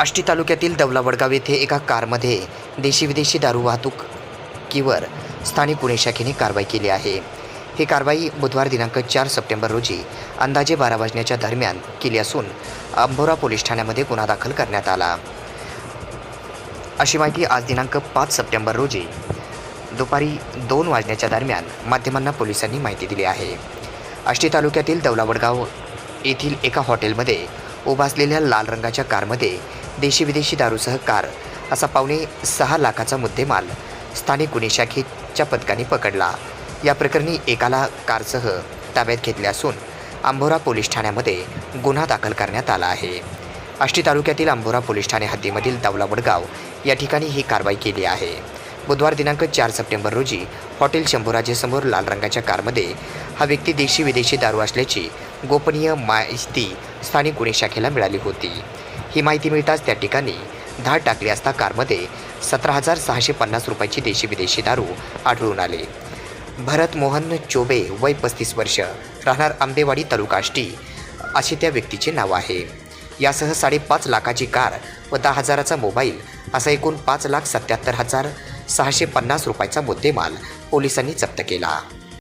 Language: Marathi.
आष्टी तालुक्यातील दौलावडगाव येथे एका कारमध्ये देशी विदेशी दारू वाहतुकीवर स्थानिक गुन्हे शाखेने कारवाई केली आहे. ही कारवाई बुधवार दिनांक चार सप्टेंबर रोजी अंदाजे बारा वाजण्याच्या दरम्यान केली असून अंबोरा पोलीस ठाण्यामध्ये गुन्हा दाखल करण्यात आला. अशी माहिती आज दिनांक पाच सप्टेंबर रोजी दुपारी दोन वाजण्याच्या दरम्यान माध्यमांना पोलिसांनी माहिती दिली आहे. आष्टी तालुक्यातील दौलावडगाव येथील एका हॉटेलमध्ये उभा असलेल्या लाल रंगाच्या कारमध्ये देशी विदेशी दारूसह कार असा पावणे सहा लाखाचा मुद्देमाल स्थानिक गुन्हे शाखेच्या पथकाने पकडला. या प्रकरणी एकाला कारसह ताब्यात घेतले असून आंबोरा पोलीस ठाण्यामध्ये गुन्हा दाखल करण्यात आला आहे. आष्टी तालुक्यातील आंबोरा पोलीस ठाणे हद्दीमधील दावलावडगाव या ठिकाणी ही कारवाई केली आहे. बुधवार दिनांक चार सप्टेंबर रोजी हॉटेल शंभूराजेसमोर लाल रंगाच्या कारमध्ये हा व्यक्ती देशी विदेशी दारू असल्याची गोपनीय माहिती स्थानिक गुन्हे शाखेला मिळाली होती. ही माहिती मिळताच त्या ठिकाणी धाड टाकली असता कारमध्ये सतरा हजार सहाशे पन्नास रुपयाची देशी विदेशी दारू आढळून आले. भरत मोहन चोबे वय पस्तीस वर्ष राहणार आंबेवाडी तालुका आष्टी असे त्या व्यक्तीचे नाव आहे. यासह साडेपाच लाखाची कार व दहा हजाराचा मोबाईल असा एकूण पाच लाख सत्याहत्तर हजार सहाशे पन्नास रुपयाचा मुद्देमाल पोलिसांनी जप्त केला.